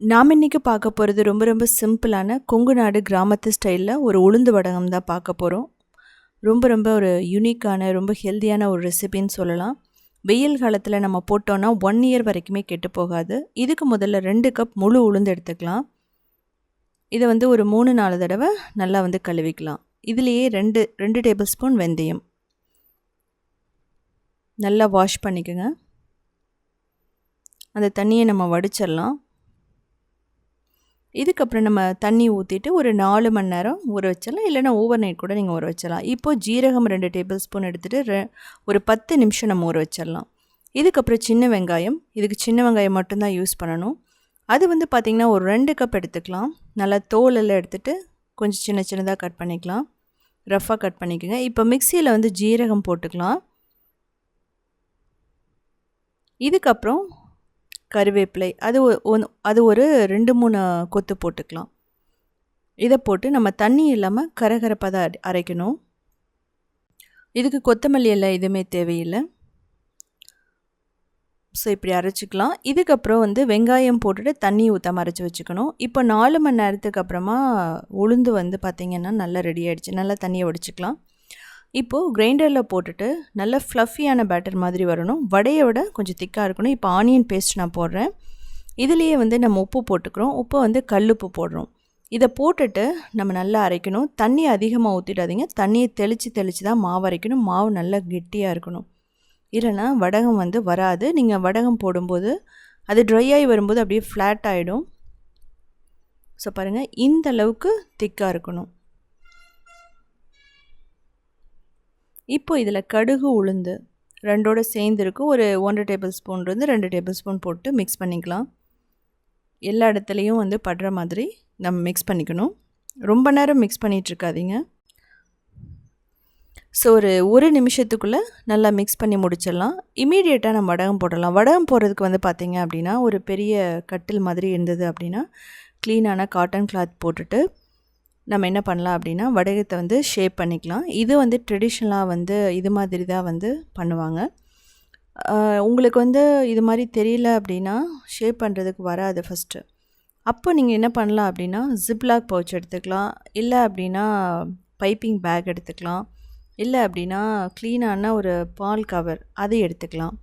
நாம் இன்றைக்கி பார்க்க போகிறது ரொம்ப ரொம்ப சிம்பிளான கொங்கு நாடு கிராமத்து ஸ்டைலில் ஒரு உளுந்து வடகம் தான் பார்க்க போகிறோம் ரொம்ப ரொம்ப ஒரு யூனிக்கான ரொம்ப ஹெல்த்தியான ஒரு ரெசிபின்னு சொல்லலாம். வெயில் காலத்தில் நம்ம போட்டோன்னா ஒன் இயர் வரைக்குமே கெட்டு போகாது. இதுக்கு முதல்ல ரெண்டு கப் முழு உளுந்து எடுத்துக்கலாம். இதை வந்து ஒரு மூணு நாலு தடவை நல்லா வந்து கழுவிக்கலாம். இதுலேயே ரெண்டு ரெண்டு டேபிள் ஸ்பூன் வெந்தயம். நல்லா வாஷ் பண்ணிக்கோங்க. அந்த தண்ணியை நம்ம வடிச்சிடலாம். இதுக்கப்புறம் நம்ம தண்ணி ஊற்றிட்டு ஒரு நாலு மணி நேரம் ஊற வச்சிடலாம். இல்லைனா ஓவர் நைட் கூட நீங்கள் ஊற வச்சிடலாம். இப்போது ஜீரகம் ரெண்டு டேபிள் ஸ்பூன் எடுத்துகிட்டு ஒரு பத்து நிமிஷம் நம்ம ஊற வச்சிடலாம். இதுக்கப்புறம் சின்ன வெங்காயம். இதுக்கு சின்ன வெங்காயம் மட்டும்தான் யூஸ் பண்ணணும். அது வந்து பார்த்திங்கன்னா ஒரு ரெண்டு கப் எடுத்துக்கலாம். நல்லா தோலெல்லாம் எடுத்துகிட்டு கொஞ்சம் சின்ன சின்னதாக கட் பண்ணிக்கலாம். ரஃப்பாக கட் பண்ணிக்கோங்க. இப்போ மிக்சியில் வந்து ஜீரகம் போட்டுக்கலாம். இதுக்கப்புறம் கருவேப்பிலை அது அது ஒரு ரெண்டு மூணு கொத்து போட்டுக்கலாம். இதை போட்டு நம்ம தண்ணி இல்லாமல் கரகரப்பாக தான் அரைக்கணும். இதுக்கு கொத்தமல்லி எல்லாம் எதுவுமே தேவையில்லை. ஸோ இப்படி அரைச்சிக்கலாம். இதுக்கப்புறம் வந்து வெங்காயம் போட்டுட்டு தண்ணி ஊற்றாமல் அரைச்சி வச்சுக்கணும். இப்போ நாலு மணி நேரத்துக்கு அப்புறமா உளுந்து வந்து பார்த்திங்கன்னா நல்லா ரெடி ஆகிடுச்சு நல்லா தண்ணியை வடிச்சிக்கலாம். இப்போது கிரைண்டரில் போட்டுட்டு நல்ல ஃப்ளஃபியான பேட்டர் மாதிரி வரணும். வடையை விட கொஞ்சம் திக்காக இருக்கணும். இப்போ ஆனியன் பேஸ்ட் நான் போடுறேன். இதுலேயே வந்து நம்ம உப்பு போட்டுக்கிறோம். உப்பை வந்து கல்லுப்பு போடுறோம். இதை போட்டுட்டு நம்ம நல்லா அரைக்கணும். தண்ணி அதிகமாக ஊற்றிடாதீங்க தண்ணியை தெளித்து தெளித்து தான் மாவு அரைக்கணும். மாவு நல்லா கெட்டியாக இருக்கணும். இல்லைனா வடகம் வந்து வராது. நீங்கள் வடகம் போடும்போது அது ட்ரை ஆகி வரும்போது அப்படியே ஃப்ளாட் ஆகிடும் ஸோ பாருங்கள் இந்த அளவுக்கு திக்காக இருக்கணும். இப்போ இதில் கடுகு உளுந்து ரெண்டோட சேர்ந்துருக்கு. ஒரு ஒன்றரை டேபிள் ஸ்பூன் இருந்து ரெண்டு டேபிள் ஸ்பூன் போட்டு மிக்ஸ் பண்ணிக்கலாம். எல்லா இடத்துலையும் வந்து படுற மாதிரி நம்ம மிக்ஸ் பண்ணிக்கணும். ரொம்ப நேரம் மிக்ஸ் பண்ணிகிட்ருக்காதீங்க ஸோ ஒரு ஒரு நிமிஷத்துக்குள்ளே நல்லா மிக்ஸ் பண்ணி முடிச்சிடலாம். இமீடியட்டாக நம்ம வடகம் போடலாம். வடகம் போடுறதுக்கு வந்து பார்த்திங்க அப்படின்னா ஒரு பெரிய கட்டில் மாதிரி இருந்தது அப்படின்னா க்ளீனான காட்டன் கிளாத் போட்டுட்டு நம்ம என்ன பண்ணலாம் அப்படின்னா வடகத்தை வந்து ஷேப் பண்ணிக்கலாம். இது வந்து ட்ரெடிஷ்னலாக வந்து இது மாதிரி தான் வந்து பண்ணுவாங்க. உங்களுக்கு வந்து இது மாதிரி தெரியல அப்படின்னா ஷேப் பண்ணுறதுக்கு வராது ஃபஸ்ட்டு அப்போ நீங்கள் என்ன பண்ணலாம் அப்படின்னா ஜிப்லாக் பவுச் எடுத்துக்கலாம். இல்லை அப்படின்னா பைப்பிங் பேக் எடுத்துக்கலாம். இல்லை அப்படின்னா க்ளீனான ஒரு பால் கவர் அதை எடுத்துக்கலாம்.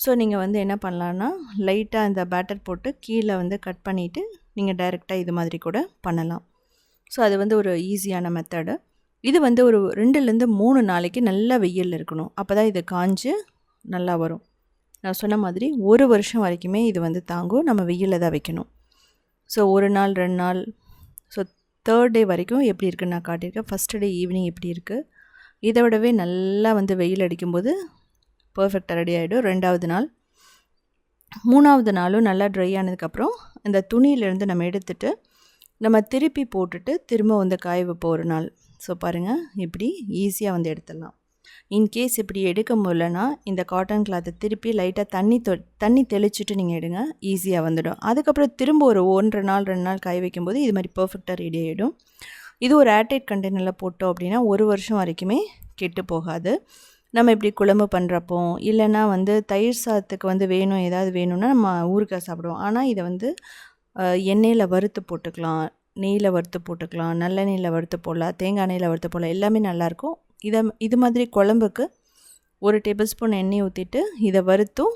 ஸோ நீங்கள் வந்து என்ன பண்ணலான்னா லைட்டாக இந்த பேட்டர் போட்டு கீழே வந்து கட் பண்ணிவிட்டு நீங்கள் டைரெக்டாக இது மாதிரி கூட பண்ணலாம். ஸோ அது வந்து ஒரு ஈஸியான மெத்தடு இது வந்து ஒரு ரெண்டுலேருந்து மூணு நாளைக்கு நல்லா வெயில் இருக்கணும். அப்போ தான் இது காஞ்சு நல்லா வரும். நான் சொன்ன மாதிரி ஒரு வருஷம் வரைக்குமே இது வந்து தாங்கும். நம்ம வெயிலில் தான் வைக்கணும். ஸோ ஒரு நாள் ரெண்டு நாள். ஸோ தேர்ட் டே வரைக்கும் எப்படி இருக்குன்னு நான் காட்டியிருக்கேன். ஃபஸ்ட் டே ஈவினிங் எப்படி இருக்குது இதை விடவே நல்லா வந்து வெயில் அடிக்கும்போது பர்ஃபெக்டாக ரெடி ஆகிடும் ரெண்டாவது நாள். மூணாவது நாளும் நல்லா ட்ரை ஆனதுக்கப்புறம் இந்த துணியிலேருந்து நம்ம எடுத்துகிட்டு நம்ம திருப்பி போட்டுட்டு திரும்ப வந்து காய வைப்போம் ஒரு நாள். ஸோ பாருங்கள் இப்படி ஈஸியாக வந்து எடுத்துடலாம். இன்கேஸ் இப்படி எடுக்க முடியலன்னா இந்த காட்டன் கிளாத்தை திருப்பி லைட்டாக தண்ணி தொ தண்ணி தெளிச்சுட்டு நீங்கள் எடுங்க ஈஸியாக வந்துடும். அதுக்கப்புறம் திரும்ப ஒரு ஒன்றரை நாள் ரெண்டு நாள் காய வைக்கும்போது இது மாதிரி பர்ஃபெக்டாக ரெடி ஆகிடும் இது ஒரு ஏர்டைட் கண்டெய்னரில் போட்டோம் அப்படின்னா ஒரு வருஷம் வரைக்குமே கெட்டு போகாது. நம்ம இப்படி குழம்பு பண்ணுறப்போ இல்லைன்னா வந்து தயிர் சாதத்துக்கு வந்து வேணும் ஏதாவது வேணும்னா நம்ம ஊறுகாய் சாப்பிடுவோம். ஆனால் இதை வந்து எண்ணெயில் வறுத்து போட்டுக்கலாம் நெய்யில் வறுத்து போட்டுக்கலாம் நல்லெண்ணெயில் வறுத்து போடலாம் தேங்காய் எண்ணெயில் வறுத்து போடலாம் எல்லாமே நல்லாயிருக்கும் இதை இது மாதிரி குழம்புக்கு ஒரு டேபிள் ஸ்பூன் எண்ணெய் ஊற்றிட்டு இதை வறுத்தும்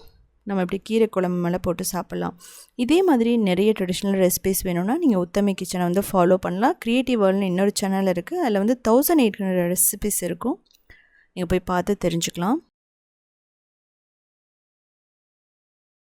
நம்ம இப்படி கீரை குழம்பு மேலே போட்டு சாப்பிட்லாம். இதே மாதிரி நிறைய ட்ரெடிஷ்னல் ரெசிபிஸ் வேணும்னா நீங்கள் உத்தமை கிச்சனை வந்து ஃபாலோ பண்ணலாம். க்ரியேட்டிவ் வேர்ல்டுன்னு இன்னொரு சேனல் இருக்குது அதில் வந்து தௌசண்ட் எயிட் ஹண்ட்ரட் ரெசிபிஸ் இருக்கும். நீங்கள் போய் பார்த்து தெரிஞ்சுக்கலாம்.